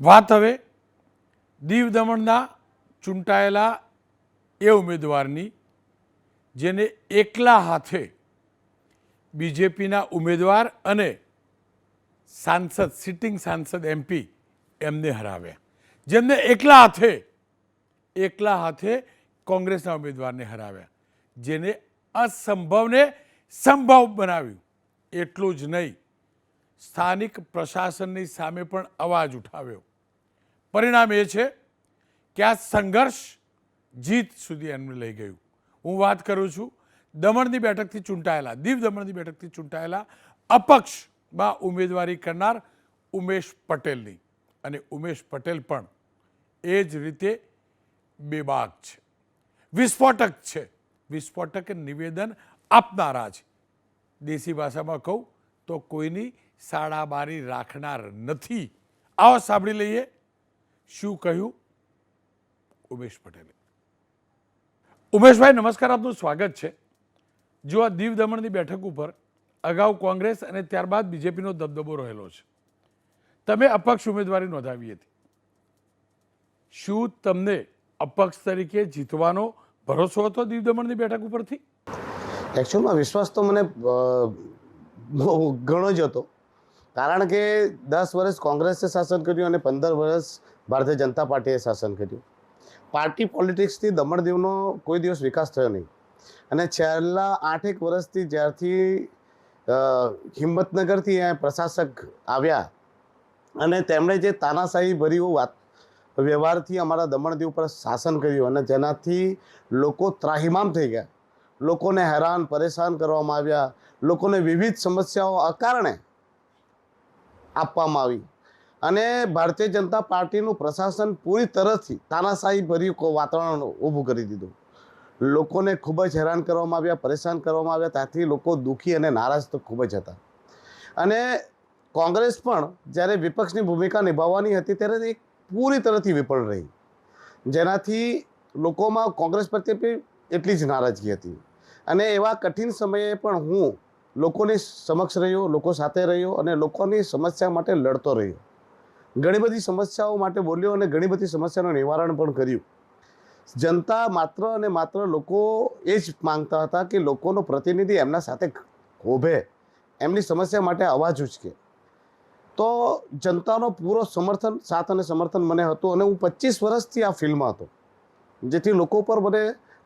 વાત હવે દીવ દમણના ચૂંટાયેલા એ ઉમેદવારની, જેને એકલા હાથે બીજેપીના ઉમેદવાર અને સાંસદ સિટિંગ સાંસદ એમપી એમને હરાવ્યા. જેમને એકલા હાથે એકલા હાથે કોંગ્રેસના ઉમેદવારને હરાવ્યા. જેને અસંભવને સંભવ બનાવ્યું. એટલું જ નહીં, સ્થાનિક પ્રશાસનની સામે પણ અવાજ ઉઠાવ્યો. પરિણામ એ છે કે આ સંઘર્ષ જીત સુધી એમને લઈ ગયું. હું વાત કરું છું દમણની બેઠકથી ચૂંટાયેલા, દીવ દમણની બેઠકથી ચૂંટાયેલા અપક્ષમાં ઉમેદવારી કરનાર ઉમેશ પટેલની. અને ઉમેશ પટેલ પણ એ જ રીતે બેબાક છે. વિસ્ફોટક છે. વિસ્ફોટક નિવેદન આપનારા છે દેશી ભાષામાં કહું તો કોઈની સાડાબારી રાખનાર નથી. આવો સાંભળી લઈએ શું કહ્યું? ઉમેશ પટેલે. ઉમેશભાઈ, નમસ્કાર, આપનું સ્વાગત છે. જો આ દીવ દમણની બેઠક ઉપર અગાઉ કોંગ્રેસ અને ત્યારબાદ બીજેપીનો દબદબો રહેલો છે, તમે અપક્ષ ઉમેદવારી નોંધાવી હતી. શું તમને અપક્ષ તરીકે જીતવાનો ભરોસો હતો દીવ દમણની બેઠક ઉપરથી? એકચ્યુઅલમાં વિશ્વાસ તો મને ઘણો જ હતો. કારણ કે દસ વર્ષ કોંગ્રેસે શાસન કર્યું અને પંદર વર્ષ ભારતીય જનતા પાર્ટીએ શાસન કર્યું. પાર્ટી પોલિટિક્સથી દમણ દીવનો કોઈ દિવસ વિકાસ થયો નહીં. અને છેલ્લા આઠેક વર્ષથી જ્યારથી હિંમતનગરથી અહીંયા પ્રશાસક આવ્યા અને તેમણે જે તાનાશાહી ભર્યું વાત, વ્યવહારથી અમારા દમણ દીવ પર શાસન કર્યું અને જેનાથી લોકો ત્રાહિમામ થઈ ગયા. લોકોને હેરાન, પરેશાન કરવામાં આવ્યા. લોકોને વિવિધ સમસ્યાઓ અકારણે આપવામાં આવી. અને ભારતીય જનતા પાર્ટીનું પ્રશાસન પૂરી તરફથી તાનાશાહી ભર્યું વાતાવરણ ઊભું કરી દીધું. લોકોને ખૂબ જ હેરાન કરવામાં આવ્યા, પરેશાન કરવામાં આવ્યા. ત્યાંથી લોકો દુઃખી અને નારાજ તો ખૂબ જ હતા. અને કોંગ્રેસ પણ જ્યારે વિપક્ષની ભૂમિકા નિભાવવાની હતી ત્યારે એક પૂરી તરફથી વિફળ રહી. જેનાથી લોકોમાં કોંગ્રેસ પ્રત્યે એટલી જ નારાજગી હતી. અને એવા કઠિન સમયે પણ હું લોકોની સમક્ષ રહ્યો, લોકો સાથે રહ્યો અને લોકોની સમસ્યા માટે લડતો રહ્યો. ઘણી બધી સમસ્યાઓ માટે બોલ્યો અને ઘણી બધી સમસ્યાનું નિવારણ પણ કર્યું. જનતા માત્ર અને માત્ર લોકો એ જ માંગતા હતા કે લોકોનો પ્રતિનિધિ એમના સાથે હોભે એમની સમસ્યા માટે અવાજ ઉચકે. તો જનતાનો પૂરો સમર્થન, સાથ અને સમર્થન મને હતું અને હું પચીસ વર્ષથી આ ફિલ્ડમાં હતો, જેથી લોકો પર મને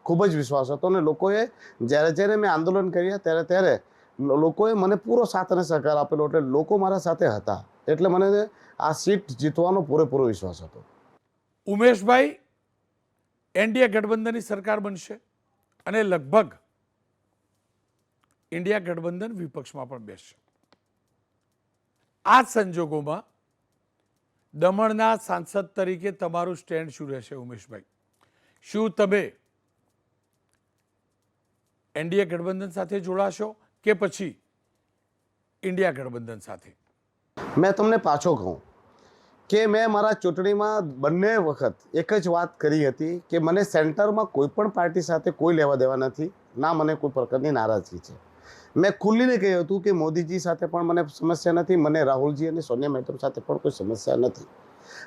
ખૂબ જ વિશ્વાસ હતો અને લોકોએ જ્યારે જ્યારે મેં આંદોલન કર્યા, ત્યારે ત્યારે લોકોએ મને પૂરો સાથ અને સહકાર આપેલો એટલે લોકો મારા સાથે હતા. એટલે મને આ સીટ જીતવાનો પૂરેપૂરો વિશ્વાસ હતો. ઉમેશભાઈ એનડીએ ગઠબંધનની સરકાર બનશે અને લગભગ ઇન્ડિયા ગઠબંધન વિપક્ષમાં પણ બેસશે. આ સંજોગોમાં દમણના સાંસદ તરીકે તમારું સ્ટેન્ડ શું રહેશે ઉમેશભાઈ? શું તમે એનડીએ ગઠબંધન સાથે જોડાશો? કે પછી ઇન્ડિયા ગઠબંધન સાથે? મેં તમને પાછો કહું કે મેં મારા ચૂંટણીમાં બંને વખત એક જ વાત કરી હતી કે મને સેન્ટરમાં કોઈ પણ પાર્ટી સાથે કોઈ લેવા દેવા નથી, ના મને કોઈ પ્રકારની નારાજગી છે. મેં ખુલ્લીને કહ્યું હતું કે મોદીજી સાથે પણ મને સમસ્યા નથી, મને રાહુલજી અને સોનિયા મહેતા સાથે પણ કોઈ સમસ્યા નથી.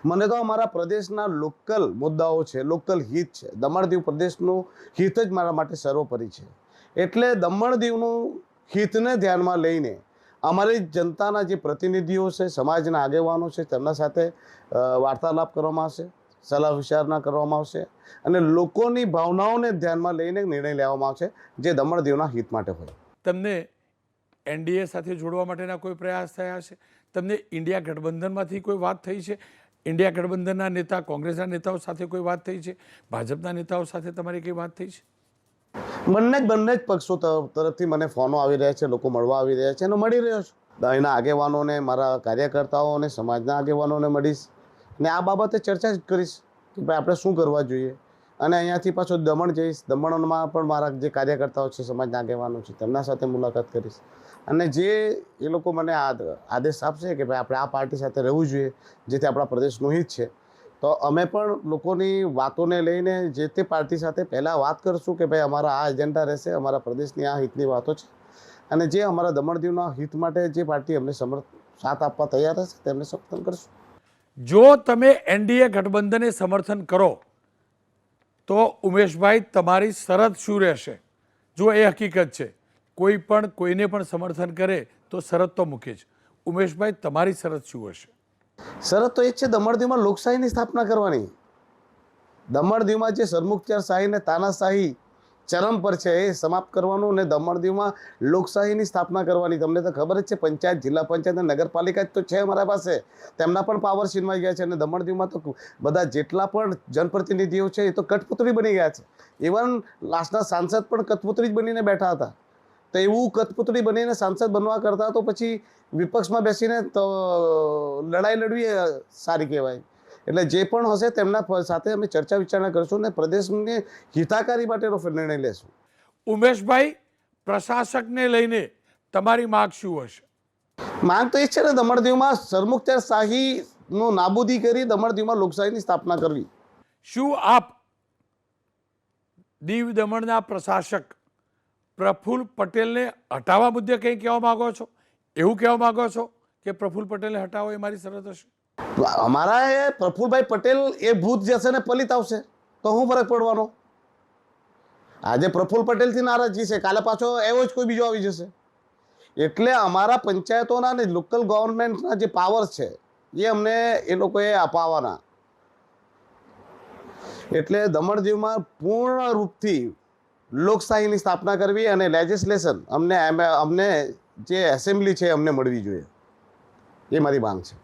મને તો અમારા પ્રદેશના લોકલ મુદ્દાઓ છે, લોકલ હિત છે. દમણ દીવ પ્રદેશનું હિત જ મારા માટે સર્વોપરી છે. એટલે દમણ દીવનું હિતને ધ્યાનમાં લઈને અમારી જનતાના જે પ્રતિનિધિઓ છે, સમાજના આગેવાનો છે, તેમના સાથે વાર્તાલાપ કરવામાં આવશે, સલાહ વિચારણા કરવામાં આવશે અને લોકોની ભાવનાઓને ધ્યાનમાં લઈને નિર્ણય લેવામાં આવશે, જે દમણ દીવના હિત માટે હોય. તમને એનડીએ સાથે જોડવા માટેના કોઈ પ્રયાસ થયા છે? તમને ઇન્ડિયા ગઠબંધનમાંથી કોઈ વાત થઈ છે? ઇન્ડિયા ગઠબંધનના નેતા, કોંગ્રેસના નેતાઓ સાથે કોઈ વાત થઈ છે? ભાજપના નેતાઓ સાથે તમારી કંઈ વાત થઈ છે? બંને જ બંને જ પક્ષો તરફ- તરફથી મને ફોનો આવી રહ્યા છે, લોકો મળવા આવી રહ્યા છે અને મળી રહ્યો છું. એના આગેવાનોને, મારા કાર્યકર્તાઓને, સમાજના આગેવાનોને મળીશ ને આ બાબતે ચર્ચા જ કરીશ કે ભાઈ આપણે શું કરવા જોઈએ. અને અહીંયાથી પાછો દમણ જઈશ. દમણમાં પણ મારા જે કાર્યકર્તાઓ છે, સમાજના આગેવાનો છે, તેમના સાથે મુલાકાત કરીશ. અને જે એ લોકો મને આદ- આદેશ આપશે કે ભાઈ આપણે આ પાર્ટી સાથે રહેવું જોઈએ, જેથી આપણા પ્રદેશનું હિત છે. તો અમે પણ લોકોની વાતોને લઈને જે તે પાર્ટી સાથે પહેલાં વાત કરશું કે ભાઈ અમારા આ એજન્ડા રહેશે, અમારા પ્રદેશની આ હિતની વાતો છે. અને જે અમારા દમણ દીવના હિત માટે જે પાર્ટી અમને સમર્થ, સાથ આપવા તૈયાર હશે તેમને સમર્થન કરશું. જો તમે એનડીએ ગઠબંધનને સમર્થન કરો, તો ઉમેશભાઈ તમારી શરત શું રહેશે? જો એ હકીકત છે, કોઈ પણ કોઈને પણ સમર્થન કરે તો શરત તો મૂકે જ. ઉમેશભાઈ, તમારી શરત શું હશે? શરત તો એ છે દમણ દીવમાં લોકશાહીની સ્થાપના કરવાની. દમણ દીવમાં જે સરમુખત્યાર શાહી ને તાનાશાહી ચરમ પર છે, એ સમાપ્ત કરવાનું અને દમણ દીવમાં લોકશાહીની સ્થાપના કરવાની. તમને તો ખબર જ છે, પંચાયત, જિલ્લા પંચાયત અને નગરપાલિકા જ તો છે અમારા પાસે. તેમના પણ પાવર છીનવાઈ ગયા છે અને દમણ દીવમાં તો બધા જેટલા પણ જનપ્રતિનિધિઓ છે, એ તો કઠપુતળી બની ગયા છે. ઇવન લાસ્ટના સાંસદ પણ કઠપુતળી જ બનીને બેઠા હતા. તો એવું કઠપુતળી બનીને સાંસદ બનવા કરતા તો પછી વિપક્ષમાં બેસીને તો લડાઈ લડવી સારી કહેવાય. એટલે જે પણ હશે તેમના સાથે અમે ચર્ચા વિચારણા કરશું અને પ્રદેશની હિતાકારી માટેનો નિર્ણય લેશું. ઉમેશભાઈ પ્રશાસકને લઈને તમારી માગ શું હશે? માંગ તો એ છે ને દમણ દીવમાં સરમુખત્યાર શાહીનો નાબૂદી કરી દમણ દીવમાં લોકશાહીની સ્થાપના કરવી. શું આપ દીવ દમણના પ્રશાસક પ્રફુલ્લ પટેલને હટાવવા મુદ્દે કંઈ કહેવા માગો છો? એવું કહેવા માગો છો કે પ્રફુલ્લ પટેલને હટાવો એ મારી શરત હશે? અમારા એ પ્રફુલભાઈ પટેલ એ ભૂત જશે ને પલિત આવશે. તો શું ફરક પડવાનો? આજે પ્રફુલ્લ પટેલથી નારાજગી છે. કાલે પાછો એવો જ કોઈ બીજો આવી જશે. એટલે અમારા પંચાયતોના ને લોકલ ગવર્મેન્ટના જે પાવર છે, એ અમને એ લોકોએ અપાવવાના. એટલે દમણ દીવમાં પૂર્ણ રૂપથી લોકશાહીની સ્થાપના કરવી અને લેજિસ્લેશન અમને અમને જે એસેમ્બલી છે અમને મળવી જોઈએ. એ મારી માંગ છે.